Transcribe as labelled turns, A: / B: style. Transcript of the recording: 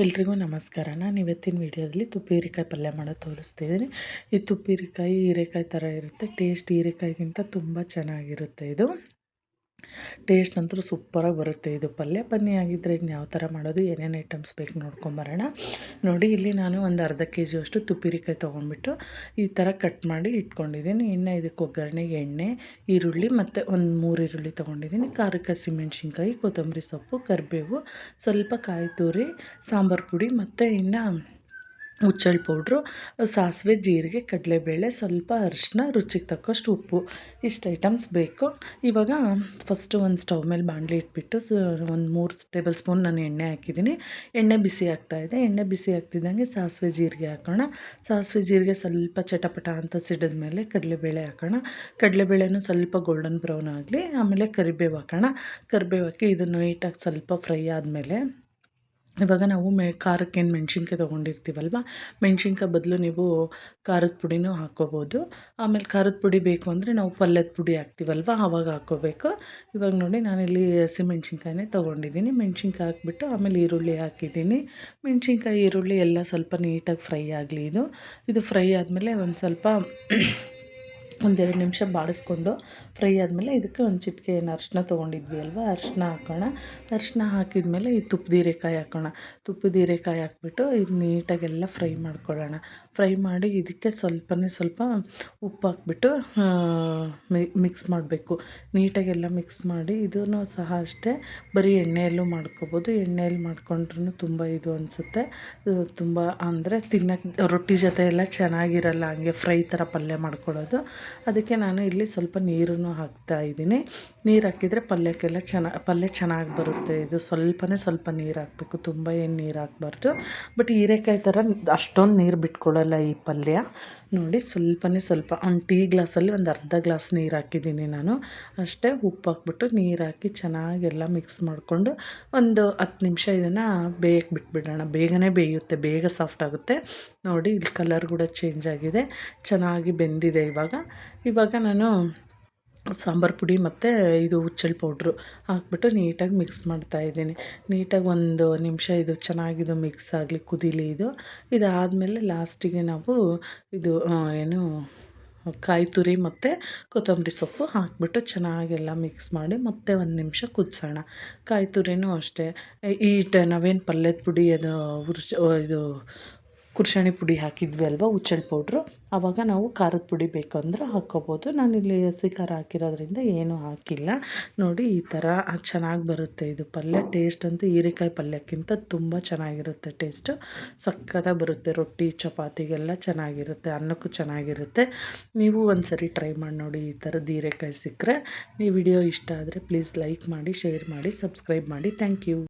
A: ಎಲ್ರಿಗೂ ನಮಸ್ಕಾರ. ನಾನು ಇವತ್ತಿನ ವಿಡಿಯೋದಲ್ಲಿ ತುಪ್ಪಿ ಹೀರೆಕಾಯಿ ಪಲ್ಯ ಮಾಡೋದು ತೋರಿಸ್ತಿದ್ದೀನಿ ಈ ತುಪ್ಪಿ ಹೀರೆಕಾಯಿ ಹೀರೆಕಾಯಿ ಥರ ಇರುತ್ತೆ. ಟೇಸ್ಟ್ ಹೀರೆಕಾಯಿಗಿಂತ ತುಂಬ ಚೆನ್ನಾಗಿರುತ್ತೆ ಇದು. ಟೇಸ್ಟ್ ಅಂತೂ ಸೂಪರಾಗಿ ಬರುತ್ತೆ. ಇದು ಪಲ್ಯ ಪನ್ನಿ ಆಗಿದ್ದರೆ ಇನ್ನು ಯಾವ ಥರ ಮಾಡೋದು, ಏನೇನು ಐಟಮ್ಸ್ ಬೇಕು ನೋಡ್ಕೊಂಬರೋಣ ನೋಡಿ, ಇಲ್ಲಿ ನಾನು ಒಂದು ಅರ್ಧ ಕೆ ಜಿಯಷ್ಟು ತುಪ್ಪಿರಿಕಾಯಿ ತೊಗೊಂಡ್ಬಿಟ್ಟು ಈ ಥರ ಕಟ್ ಮಾಡಿ ಇಟ್ಕೊಂಡಿದ್ದೀನಿ. ಇನ್ನು ಇದಕ್ಕೆ ಒಗ್ಗರಣೆಗೆ ಎಣ್ಣೆ, ಈರುಳ್ಳಿ ಮತ್ತು ಒಂದು ಮೂರು ಈರುಳ್ಳಿ ತೊಗೊಂಡಿದ್ದೀನಿ. ಖಾರಕ್ಕೆ ಹಸಿಮೆಣ್ಸಿನ್ಕಾಯಿ ಕೊತ್ತಂಬರಿ ಸೊಪ್ಪು, ಕರಿಬೇವು, ಸ್ವಲ್ಪ ಕಾಯಿ ತುರಿ, ಸಾಂಬಾರು ಪುಡಿ ಮತ್ತು ಇನ್ನು ಹುಚ್ಚಳ್ಳು ಪೌಡ್ರು ಸಾಸಿವೆ, ಜೀರಿಗೆ, ಕಡಲೆಬೇಳೆ, ಸ್ವಲ್ಪ ಅರಿಶಿನ, ರುಚಿಗೆ ತಕ್ಕಷ್ಟು ಉಪ್ಪು. ಇಷ್ಟು ಐಟಮ್ಸ್ ಬೇಕು. ಇವಾಗ ಫಸ್ಟು ಒಂದು ಸ್ಟವ್ ಮೇಲೆ ಬಾಣಲೆ ಇಟ್ಬಿಟ್ಟು ಸ, ಒಂದು ಮೂರು ಟೇಬಲ್ ಸ್ಪೂನ್ ನಾನು ಎಣ್ಣೆ ಹಾಕಿದ್ದೀನಿ. ಎಣ್ಣೆ ಬಿಸಿ ಆಗ್ತಾಯಿದೆ ಎಣ್ಣೆ ಬಿಸಿ ಆಗ್ತಿದ್ದಂಗೆ ಸಾಸಿವೆ, ಜೀರಿಗೆ ಹಾಕೋಣ. ಸಾಸಿವೆ, ಜೀರಿಗೆ ಸ್ವಲ್ಪ ಚಟಪಟ ಅಂತ ಸಿಡಿದ ಮೇಲೆ ಕಡಲೆಬೇಳೆ ಹಾಕೋಣ. ಕಡಲೆಬೇಳೆನೂ ಸ್ವಲ್ಪ ಗೋಲ್ಡನ್ ಬ್ರೌನ್ ಆಗಲಿ, ಆಮೇಲೆ ಕರಿಬೇವು ಹಾಕೋಣ. ಕರಿಬೇವು ಹಾಕಿ ಇದನ್ನು ನೀಟಾಗಿ ಸ್ವಲ್ಪ ಫ್ರೈ ಆದಮೇಲೆ ಇವಾಗ ನಾವು ಮೆ ಖಾರಕ್ಕೇನು ಮೆಣ್ಸಿನ್ಕಾಯಿ ತೊಗೊಂಡಿರ್ತೀವಲ್ವ? ಮೆಣ್ಸಿನ್ಕಾಯಿ ಬದಲು ನೀವು ಖಾರದ ಪುಡಿನೂ ಹಾಕ್ಕೋಬೋದು. ಆಮೇಲೆ ಖಾರದ ಪುಡಿ ಬೇಕು ಅಂದರೆ ನಾವು ಪಲ್ಯದ ಪುಡಿ ಹಾಕ್ತೀವಲ್ವ? ಆವಾಗ ಹಾಕ್ಕೋಬೇಕು. ಇವಾಗ ನೋಡಿ ನಾನಿಲ್ಲಿ ಹಸಿಮೆಣ್ಸಿನ್ಕಾಯಿನೇ ತೊಗೊಂಡಿದ್ದೀನಿ. ಮೆಣ್ಸಿನ್ಕಾಯಿ ಹಾಕ್ಬಿಟ್ಟು ಆಮೇಲೆ ಈರುಳ್ಳಿ ಹಾಕಿದ್ದೀನಿ. ಮೆಣ್ಸಿನ್ಕಾಯಿ, ಈರುಳ್ಳಿ ಎಲ್ಲ ಸ್ವಲ್ಪ ನೀಟಾಗಿ ಫ್ರೈ ಆಗಲಿ ಇದು. ಇದು ಫ್ರೈ ಆದಮೇಲೆ ಒಂದು ಸ್ವಲ್ಪ ಒಂದೆರಡು ನಿಮಿಷ ಬಾಡಿಸ್ಕೊಂಡು ಫ್ರೈ ಆದಮೇಲೆ ಇದಕ್ಕೆ ಒಂದು ಚಿಟಿಕೆ ಏನು ಅರಶಿನ ತೊಗೊಂಡಿದ್ವಿ ಅಲ್ವಾ? ಅರಶಿನ ಹಾಕೋಣ. ಅರಶಿನ ಹಾಕಿದ ಮೇಲೆ ಈ ತುಪ್ಪದ ಹೀರೆಕಾಯಿ ಹಾಕೋಣ. ತುಪ್ಪದ ಹೀರೆಕಾಯಿ ಹಾಕ್ಬಿಟ್ಟು ಇದು ನೀಟಾಗೆಲ್ಲ ಫ್ರೈ ಮಾಡ್ಕೊಳ್ಳೋಣ. ಫ್ರೈ ಮಾಡಿ ಇದಕ್ಕೆ ಸ್ವಲ್ಪನೇ ಸ್ವಲ್ಪ ಉಪ್ಪು ಹಾಕ್ಬಿಟ್ಟು ಮಿಕ್ಸ್ ಮಾಡಬೇಕು. ನೀಟಾಗೆಲ್ಲ ಮಿಕ್ಸ್ ಮಾಡಿ ಇದೂ ಸಹ ಅಷ್ಟೇ ಬರೀ ಎಣ್ಣೆಯಲ್ಲೂ ಮಾಡ್ಕೊಬೋದು. ಎಣ್ಣೆಯಲ್ಲಿ ಮಾಡ್ಕೊಂಡ್ರೂ ತುಂಬ ಇದು ಅನಿಸುತ್ತೆ. ತುಂಬ ಅಂದರೆ ತಿನ್ನೋಕ್ಕೆ ರೊಟ್ಟಿ ಜೊತೆ ಎಲ್ಲ ಚೆನ್ನಾಗಿರಲ್ಲ. ಹಂಗೆ ಫ್ರೈ ಥರ ಪಲ್ಯ ಮಾಡ್ಕೊಳ್ಳೋದು. ಅದಕ್ಕೆ ನಾನು ಇಲ್ಲಿ ಸ್ವಲ್ಪ ನೀರನ್ನು ಹಾಕ್ತಾ ಇದ್ದೀನಿ. ನೀರು ಹಾಕಿದರೆ ಪಲ್ಯಕ್ಕೆಲ್ಲ ಚೆನ್ನ, ಪಲ್ಯ ಚೆನ್ನಾಗಿ ಬರುತ್ತೆ. ಇದು ಸ್ವಲ್ಪನೇ ಸ್ವಲ್ಪ ನೀರು ಹಾಕಬೇಕು. ತುಂಬ ಏನು ನೀರು ಹಾಕ್ಬಾರ್ದು. ಬಟ್ ಹೀರೆಕಾಯಿ ಥರ ಅಷ್ಟೊಂದು ನೀರು ಬಿಟ್ಕೊಳ್ಳಲ್ಲ ಈ ಪಲ್ಯ. ನೋಡಿ ಸ್ವಲ್ಪನೇ ಸ್ವಲ್ಪ, ಒಂದು ಟೀ ಗ್ಲಾಸಲ್ಲಿ ಒಂದು ಅರ್ಧ ಗ್ಲಾಸ್ ನೀರು ಹಾಕಿದ್ದೀನಿ ನಾನು. ಅಷ್ಟೇ ಉಪ್ಪು ಹಾಕ್ಬಿಟ್ಟು ನೀರು ಹಾಕಿ ಚೆನ್ನಾಗೆಲ್ಲ ಮಿಕ್ಸ್ ಮಾಡಿಕೊಂಡು ಒಂದು ಹತ್ತು ನಿಮಿಷ ಇದನ್ನು ಬೇಯಕ್ಕೆ ಬಿಟ್ಬಿಡೋಣ. ಬೇಗನೆ ಬೇಯುತ್ತೆ, ಬೇಗ ಸಾಫ್ಟ್ ಆಗುತ್ತೆ. ನೋಡಿ ಇಲ್ಲಿ ಕಲರ್ ಕೂಡ ಚೇಂಜ್ ಆಗಿದೆ, ಚೆನ್ನಾಗಿ ಬೆಂದಿದೆ ಇವಾಗ. ಇವಾಗ ನಾನು ಸಾಂಬಾರು ಪುಡಿ ಮತ್ತು ಇದು ಉಚ್ಚಲ್ ಪೌಡ್ರು ಹಾಕ್ಬಿಟ್ಟು ನೀಟಾಗಿ ಮಿಕ್ಸ್ ಮಾಡ್ತಾಯಿದ್ದೀನಿ ನೀಟಾಗಿ ಒಂದು ನಿಮಿಷ ಇದು ಚೆನ್ನಾಗಿದು ಮಿಕ್ಸ್ ಆಗಲಿ, ಕುದೀಲಿ ಇದು. ಇದಾದಮೇಲೆ ಲಾಸ್ಟಿಗೆ ನಾವು ಇದು ಏನು, ಕಾಯಿ ತುರಿ ಮತ್ತು ಕೊತ್ತಂಬರಿ ಸೊಪ್ಪು ಹಾಕಿಬಿಟ್ಟು ಚೆನ್ನಾಗೆಲ್ಲ ಮಿಕ್ಸ್ ಮಾಡಿ ಮತ್ತೆ ಒಂದು ನಿಮಿಷ ಕುದಿಸೋಣ. ಕಾಯಿ ತುರಿನೂ ಅಷ್ಟೇ. ಈ ನಾವೇನು ಪಲ್ಯದ ಪುಡಿ ಅದು ಇದು ಕುರ್ಷಾಣಿ ಪುಡಿ ಹಾಕಿದ್ವಿ ಅಲ್ವಾ ಹುಚ್ಚೆಳ್ಳು ಪೌಡ್ರು. ಆವಾಗ ನಾವು ಖಾರದ ಪುಡಿ ಬೇಕಂದ್ರೆ ಹಾಕ್ಕೋಬೋದು ನಾನಿಲ್ಲಿ ಹಸಿ ಖಾರ ಹಾಕಿರೋದ್ರಿಂದ ಏನೂ ಹಾಕಿಲ್ಲ. ನೋಡಿ ಈ ಥರ ಚೆನ್ನಾಗಿ ಬರುತ್ತೆ ಇದು ಪಲ್ಯ. ಟೇಸ್ಟ್ ಅಂತೂ ಹೀರೆಕಾಯಿ ಪಲ್ಯಕ್ಕಿಂತ ತುಂಬ ಚೆನ್ನಾಗಿರುತ್ತೆ ಟೇಸ್ಟು. ಸಕ್ಕತ್ತಾಗಿ ಬರುತ್ತೆ, ರೊಟ್ಟಿ, ಚಪಾತಿಗೆಲ್ಲ ಚೆನ್ನಾಗಿರುತ್ತೆ, ಅನ್ನಕ್ಕೂ ಚೆನ್ನಾಗಿರುತ್ತೆ. ನೀವು ಒಂದು ಸರಿ ಟ್ರೈ ಮಾಡಿ ನೋಡಿ ಈ ಥರದ್ದು ಹೀರೆಕಾಯಿ ಸಿಕ್ಕರೆ. ಈ ವಿಡಿಯೋ ಇಷ್ಟ ಆದರೆ ಪ್ಲೀಸ್ ಲೈಕ್ ಮಾಡಿ, ಶೇರ್ ಮಾಡಿ, ಸಬ್ಸ್ಕ್ರೈಬ್ ಮಾಡಿ. Thank you.